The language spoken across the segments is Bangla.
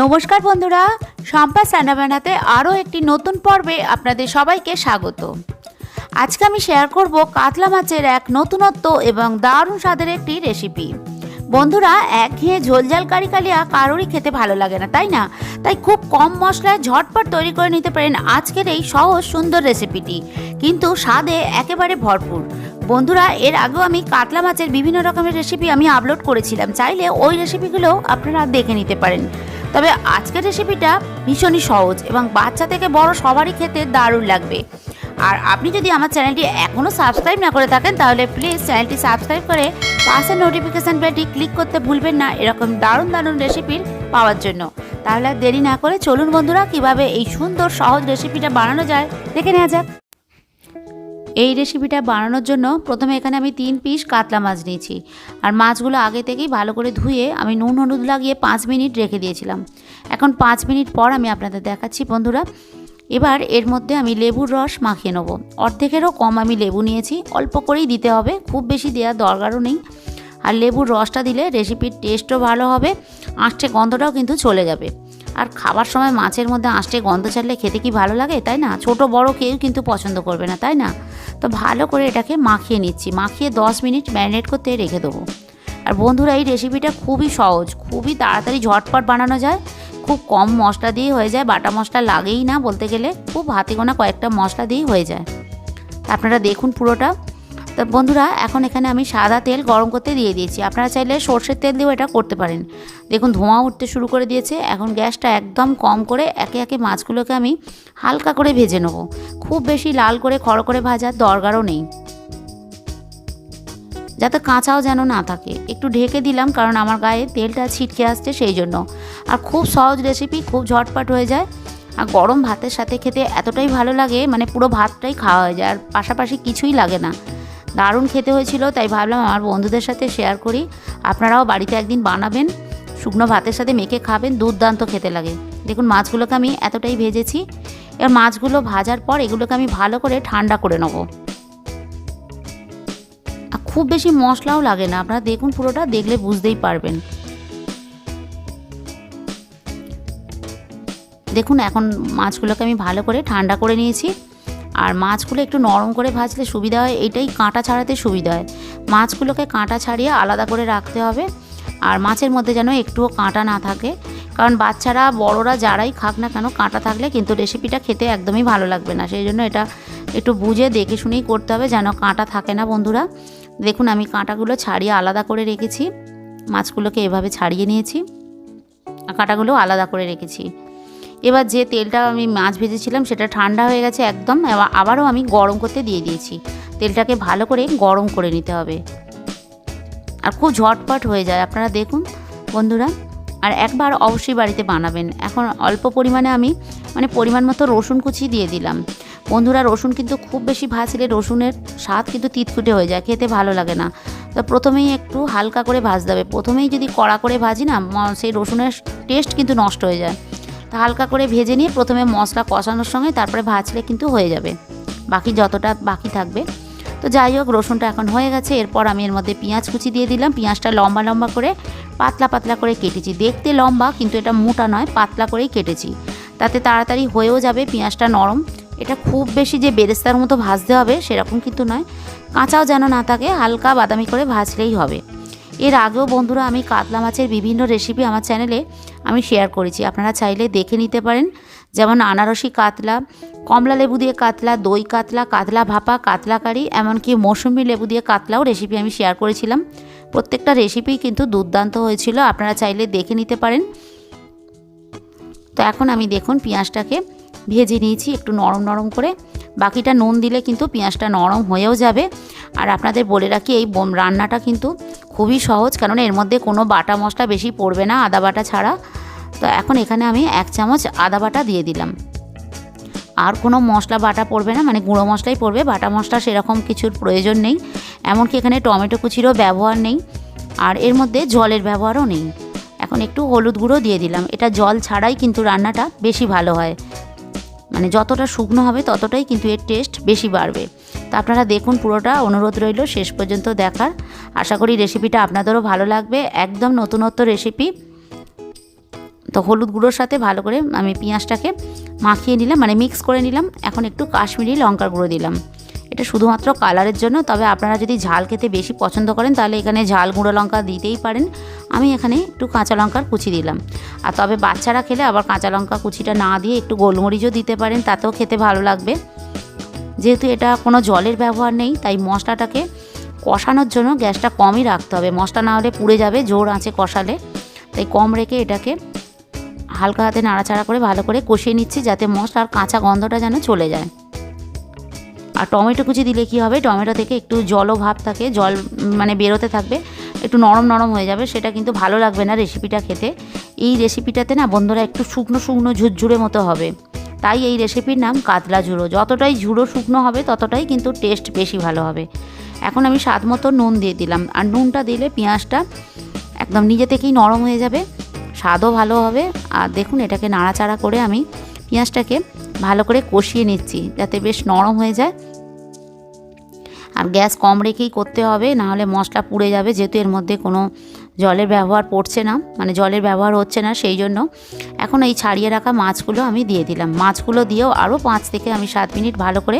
নমস্কার বন্ধুরা সম্পাস রান্নাবান্নাতে আরও একটি নতুন পর্বে আপনাদের সবাইকে স্বাগত। আজকে আমি শেয়ার করব কাতলা মাছের এক নতুনত্ব এবং দারুণ স্বাদের একটি রেসিপি বন্ধুরা এক একঘেয়ে ঝোলঝাল কারি কালিয়া কারোরই খেতে ভালো লাগে না, তাই না? তাই খুব কম মশলায় ঝটপট তৈরি করে নিতে পারেন আজকের এই সহজ সুন্দর রেসিপিটি কিন্তু স্বাদে একেবারে ভরপুর। বন্ধুরা, এর আগেও আমি কাতলা মাছের বিভিন্ন রকমের রেসিপি আমি আপলোড করেছিলাম, চাইলে ওই রেসিপিগুলো আপনারা দেখে নিতে পারেন। তবে আজকের রেসিপিটা ভীষণই সহজ এবং বাচ্চা থেকে বড় সবারই খেতে দারুণ লাগবে। আর আপনি যদি আমার চ্যানেলটি এখনও সাবস্ক্রাইব না করে থাকেন, তাহলে প্লিজ চ্যানেলটি সাবস্ক্রাইব করে পাশের নোটিফিকেশান বেলটি ক্লিক করতে ভুলবেন না এরকম দারুণ দারুণ রেসিপির পাওয়ার জন্য। তাহলে দেরি না করে চলুন বন্ধুরা, কীভাবে এই সুন্দর সহজ রেসিপিটা বানানো যায়, দেখে নেওয়া যাক। এই রেসিপিটা বানানোর জন্য প্রথমে এখানে আমি তিন পিস কাতলা মাছ নিয়েছি। আর মাছগুলো আগে থেকেই ভালো করে ধুয়ে আমি নুন হলুদ লাগিয়ে পাঁচ মিনিট রেখে দিয়েছিলাম। এখন পাঁচ মিনিট পর আমি আপনাদের দেখাচ্ছি বন্ধুরা। এবার এর মধ্যে আমি লেবুর রস মাখিয়ে নেব। অর্ধেকেরও কম আমি লেবু নিয়েছি, অল্প করেই দিতে হবে, খুব বেশি দেওয়ার দরকারও নেই। আর লেবুর রসটা দিলে রেসিপির টেস্টও ভালো হবে, আঁশটে গন্ধটাও কিন্তু চলে যাবে। আর খাবার সময় মাছের মধ্যে আঁশটে গন্ধ ছাড়লে খেতে কি ভালো লাগে, তাই না? ছোট বড় কেউ কিন্তু পছন্দ করবে না, তাই না? তো ভালো করে এটাকে মাখিয়ে নিচ্ছি। মাখিয়ে দশ মিনিট ম্যারিনেট করতে রেখে দেবো। আর বন্ধুরা, এই রেসিপিটা খুবই সহজ। খুবই তাড়াতাড়ি ঝটপট বানানো যায়। খুব কম মশলা দিয়ে হয়ে যায়। বাটা মশলা লাগেই না বলতে গেলে। খুব হাতে গোনা কয়েকটা মশলা দিয়েই হয়ে যায়। আপনারা দেখুন পুরোটা। তো বন্ধুরা, এখন এখানে আমি সাদা তেল গরম করতে দিয়ে দিয়েছি। আপনারা চাইলে সর্ষের তেল দিয়েও এটা করতে পারেন। দেখুন, ধোঁয়া উঠতে শুরু করে দিয়েছে। এখন গ্যাসটা একদম কম করে একে একে মাছগুলোকে আমি হালকা করে ভেজে নেব। খুব বেশি লাল করে, খড় করে ভাজার দরকারও নেই। যাতে কাঁচাও যেন না থাকে। একটু ঢেকে দিলাম, কারণ আমার গায়ে তেলটা ছিটকে আসছে সেই জন্য। আর খুব সহজ রেসিপি খুব ঝটপট হয়ে যায়। আর গরম ভাতের সাথে খেতে এতটাই ভালো লাগে মানে পুরো ভাতটাই খাওয়া হয়ে যায়। আর পাশাপাশি কিছুই লাগে না। দারুণ খেতে হয়েছিল, তাই ভাবলাম আমার বন্ধুদের সাথে শেয়ার করি। আপনারাও বাড়িতে একদিন বানাবেন, শুকনো ভাতের সাথে মেখে খাবেন, দুর্দান্ত খেতে লাগে। দেখুন, মাছগুলোকে আমি এতটাই ভেজেছি। এবার মাছগুলো ভাজার পর এগুলোকে আমি ভালো করে ঠান্ডা করে নেব। খুব বেশি মশলাও লাগে না, আপনারা দেখুন পুরোটা, দেখলে বুঝতেই পারবেন। দেখুন, এখন মাছগুলোকে আমি ভালো করে ঠান্ডা করে নিয়েছি। আর মাছগুলো একটু নরম করে ভাজলে সুবিধা হয়, এটাই কাঁটা ছাড়াতে সুবিধা হয়। মাছগুলোকে কাঁটা ছাড়িয়ে আলাদা করে রাখতে হবে আর মাছের মধ্যে যেন একটুও কাঁটা না থাকে। কারণ বাচ্চারা, বড়রা যারাই খাক না কেন, কাঁটা থাকলে কিন্তু রেসিপিটা খেতে একদমই ভালো লাগবে না। সেই জন্য এটা একটু বুঝে দেখে শুনেই করতে হবে যেন কাঁটা থাকে না বন্ধুরা। দেখুন, আমি কাঁটাগুলো ছাড়িয়ে আলাদা করে রেখেছি। মাছগুলোকে এভাবে ছাড়িয়ে নিয়েছি। কাঁটাগুলো আলাদা করে রেখেছি। এবার যে তেলটা আমি মাছ ভেজেছিলাম সেটা ঠান্ডা হয়ে গেছে একদম আবারও আমি গরম করতে দিয়ে দিয়েছি। তেলটাকে ভালো করে গরম করে নিতে হবে। আর খুব ঝটপট হয়ে যায়, আপনারা দেখুন বন্ধুরা। আর একবার অবশ্যই বাড়িতে বানাবেন। এখন অল্প পরিমাণে আমি মানে পরিমাণ মতো রসুন কুচি দিয়ে দিলাম। বন্ধুরা, রসুন কিন্তু খুব বেশি ভাজলে রসুনের স্বাদ কিন্তু তিতকুটে হয়ে যায়, খেতে ভালো লাগে না। তো প্রথমেই একটু হালকা করে ভাজতে হবে। প্রথমেই যদি কড়া করে ভাজি না সেই রসুনের টেস্ট কিন্তু নষ্ট হয়ে যায়। তা হালকা করে ভেজে নিয়ে প্রথমে মশলা কষানোর সঙ্গে তারপরে ভাজলে কিন্তু হয়ে যাবে। বাকি যতটা বাকি থাকবে। তো যাই হোক, রসুনটা এখন হয়ে গেছে। এরপর আমি এর মধ্যে পেঁয়াজ কুচি দিয়ে দিলাম। পেঁয়াজটা লম্বা লম্বা করে পাতলা পাতলা করে কেটেছি। দেখতে লম্বা, কিন্তু এটা মোটা নয়, পাতলা করেই কেটেছি। তাতে তাড়াতাড়ি হয়েও যাবে পেঁয়াজটা নরম। এটা খুব বেশি যে বেরেস্তার মতো ভাজতে হবে সেরকম কিন্তু নয়। কাঁচাও যেন না থাকে, হালকা বাদামি করে ভাজলেই হবে। এর আগেও বন্ধুরা আমি কাতলা মাছের বিভিন্ন রেসিপি আমার চ্যানেলে আমি শেয়ার করেছি। আপনারা চাইলে দেখে নিতে পারেন। যেমন আনারসি কাতলা, কমলা লেবু দিয়ে কাতলা, দই কাতলা কাতলা ভাপা, কাতলা কারি, এমনকি মৌসুমি লেবু দিয়ে কাতলাও রেসিপি আমি শেয়ার করেছিলাম। প্রত্যেকটা রেসিপি কিন্তু দুর্দান্ত হয়েছিল, আপনারা চাইলে দেখে নিতে পারেন। তো এখন আমি দেখুন পেঁয়াজটাকে ভেজে নিয়েছি, একটু নরম নরম করে। বাকিটা নুন দিলে কিন্তু পেঁয়াজটা নরম হয়েও যাবে। আর আপনাদের বলে রাখি, এই রান্নাটা কিন্তু খুবই সহজ, কারণ এর মধ্যে কোনো বাটা মশলা বেশি পড়বে না আদা বাটা ছাড়া। তো এখন এখানে আমি এক চামচ আদা বাটা দিয়ে দিলাম। আর কোনো মশলা বাটা পড়বে না মানে গুঁড়ো মশলাই পড়বে, বাটা মশলা সেরকম কিছুর প্রয়োজন নেই। এমনকি এখানে টমেটো কুচিরও ব্যবহার নেই, আর এর মধ্যে জলের ব্যবহারও নেই। এখন একটু হলুদ গুঁড়ো দিয়ে দিলাম। এটা জল ছাড়াই কিন্তু রান্নাটা বেশি ভালো হয়। মানে যতটা শুকনো হবে ততটাই কিন্তু এর টেস্ট বেশি বাড়বে। তো আপনারা দেখুন পুরোটা, অনুরোধ রইল শেষ পর্যন্ত দেখার। আশা করি রেসিপিটা আপনাদেরও ভালো লাগবে, একদম নতুনত্ব রেসিপি তো হলুদ গুঁড়োর সাথে ভালো করে আমি পেঁয়াজটাকে মাখিয়ে নিলাম মানে মিক্স করে নিলাম। এখন একটু কাশ্মীরি লঙ্কার গুঁড়ো দিলাম। এটা শুধুমাত্র কালারের জন্য, তবে আপনারা যদি ঝাল খেতে বেশি পছন্দ করেন, তাহলে এখানে ঝাল, গুঁড়ো লঙ্কা দিতেই পারেন। আমি এখানে একটু কাঁচা লঙ্কার কুচি দিলাম। আর তবে বাচ্চারা খেলে আবার কাঁচা লঙ্কা কুচিটা না দিয়ে একটু গোলমরিচও দিতে পারেন, তাতেও খেতে ভালো লাগবে। যেহেতু এটা কোনো জলের ব্যবহার নেই, তাই মশলাটাকে কষানোর জন্য গ্যাসটা কমই রাখতে হবে। মশলা না হলে পুড়ে যাবে, জোর আঁচে কষালে। তাই কম রেখে এটাকে হালকা হাতে নাড়াচাড়া করে ভালো করে কষিয়ে নিচ্ছি, যাতে মশলার কাঁচা গন্ধটা যেন চলে যায়। আর টমেটো কুচি দিলে কি হবে? টমেটো থেকে একটু জলও ভাব থাকে, জল মানে বেরোতে থাকবে, একটু নরম নরম হয়ে যাবে, সেটা কিন্তু ভালো লাগবে না রেসিপিটা খেতে। এই রেসিপিটাতে না বন্ধুরা একটু শুকনো শুকনো ঝুরঝুরে মতো হবে। তাই এই রেসিপির নাম কাতলা ঝুড়ো। যতটাই ঝুড়ো শুকনো হবে, ততটাই কিন্তু টেস্ট বেশি ভালো হবে। এখন আমি স্বাদ মতো নুন দিয়ে দিলাম। আর নুনটা দিলে পেঁয়াজটা একদম নিজে থেকেই নরম হয়ে যাবে, স্বাদও ভালো হবে। আর দেখুন, এটাকে নাড়াচাড়া করে আমি পেঁয়াজটাকে ভালো করে কষিয়ে নিচ্ছি, যাতে বেশ নরম হয়ে যায়। আর গ্যাস কম রেখেই করতে হবে, নাহলে মশলা পুড়ে যাবে, যেহেতু এর মধ্যে কোনো জলের ব্যবহার পড়ছে না মানে জলের ব্যবহার হচ্ছে না সেই জন্য। এখন এই ছাড়িয়ে রাখা মাছগুলো আমি দিয়ে দিলাম। মাছগুলো দিয়েও আরও পাঁচ থেকে আমি সাত মিনিট ভালো করে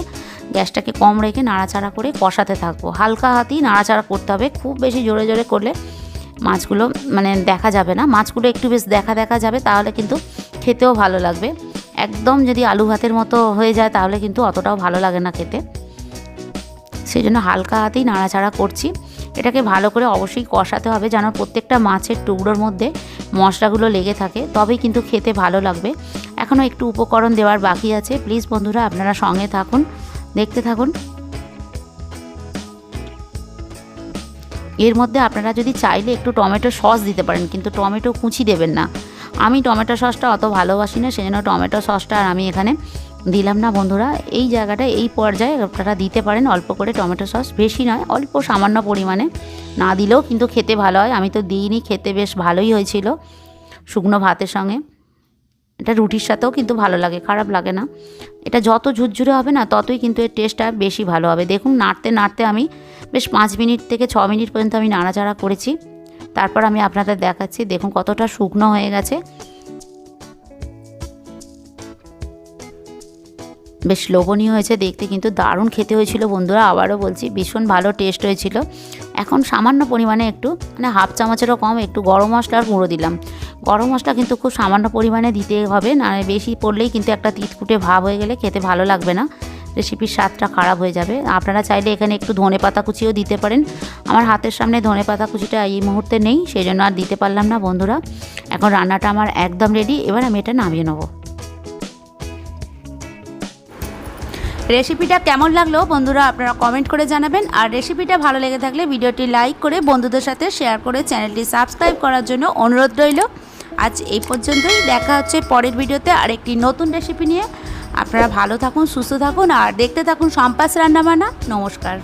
গ্যাসটাকে কম রেখে নাড়াচাড়া করে কষাতে থাকব। হালকা হাতেই নাড়াচাড়া করতে হবে, খুব বেশি জোরে জোরে করলে মাছগুলো মানে দেখা যাবে না। মাছগুলো একটু বেশ দেখা দেখা যাবে, তাহলে কিন্তু খেতেও ভালো লাগবে। একদম যদি আলু ভাতের মতো হয়ে যায়, তাহলে কিন্তু অতটাও ভালো লাগে না খেতে। সেই জন্য হালকা হাতেই নাড়াচাড়া করছি। এটাকে ভালো করে অবশ্যই কষাতে হবে যেন প্রত্যেকটা মাছের টুকরোর মধ্যে মশলাগুলো লেগে থাকে, তবেই কিন্তু খেতে ভালো লাগবে। এখনও একটু উপকরণ দেওয়ার বাকি আছে। প্লিজ বন্ধুরা, আপনারা সঙ্গে থাকুন, দেখতে থাকুন। এর মধ্যে আপনারা যদি চাইলে একটু টমেটো সস দিতে পারেন, কিন্তু টমেটো কুচি দেবেন না। আমি টমেটো সসটা অত ভালোবাসি না, সেজন্য টমেটো সসটা আর আমি এখানে দিলাম না বন্ধুরা, এই জায়গাটা এই পর্যায়ে আপনারা দিতে পারেন, অল্প করে টমেটো সস, বেশি নয়, অল্প সামান্য পরিমাণে। না দিলেও কিন্তু খেতে ভালো হয়, আমি তো দিইনি, খেতে বেশ ভালোই হয়েছিল শুকনো ভাতের সঙ্গে। এটা রুটির সাথেও কিন্তু ভালো লাগে, খারাপ লাগে না। এটা যত ঝুরঝুরে হবে না, ততই কিন্তু এর টেস্টটা বেশি ভালো হবে। দেখুন, নাড়তে নাড়তে আমি বেশ পাঁচ মিনিট থেকে ছ মিনিট পর্যন্ত আমি নাড়াচাড়া করেছি। তারপর আমি আপনাদের দেখাচ্ছি, দেখুন কতটা শুকনো হয়ে গেছে। বেশ লোভনীয় হয়েছে, দেখতে কিন্তু দারুণ খেতে হয়েছিল বন্ধুরা, আবারও বলছি, ভীষণ ভালো টেস্ট হয়েছিল। এখন সামান্য পরিমাণে একটু মানে হাফ চামচেরও কম, একটু গরম মশলার গুঁড়ো দিলাম। গরম মশলা কিন্তু খুব সামান্য পরিমাণে দিতে হবে, না বেশি পড়লেই কিন্তু একটা তিতকুটে ভাব হয়ে গেলে খেতে ভালো লাগবে না। রেসিপির স্বাদটা খারাপ হয়ে যাবে। আপনারা চাইলে এখানে একটু ধনে পাতা কুচিও দিতে পারেন। আমার হাতের সামনে ধনে পাতা কুচিটা এই মুহূর্তে নেই, সেই জন্য আর দিতে পারলাম না বন্ধুরা। এখন রান্নাটা আমার একদম রেডি এবার আমি এটা নামিয়ে নেব। রেসিপিটা কেমন লাগল বন্ধুরা আপনারা কমেন্ট করে জানাবেন। আর রেসিপিটা ভালো লেগে থাকলে ভিডিওটি লাইক করে বন্ধুদের সাথে শেয়ার করে চ্যানেলটি সাবস্ক্রাইব করার জন্য অনুরোধ রইল। আজ এই পর্যন্তই, দেখা হচ্ছে পরের ভিডিওতে আরেকটি নতুন রেসিপি নিয়ে। আপনারা ভালো থাকুন, সুস্থ থাকুন, আর দেখতে থাকুন সম্পাস রান্নাবান্না। নমস্কার।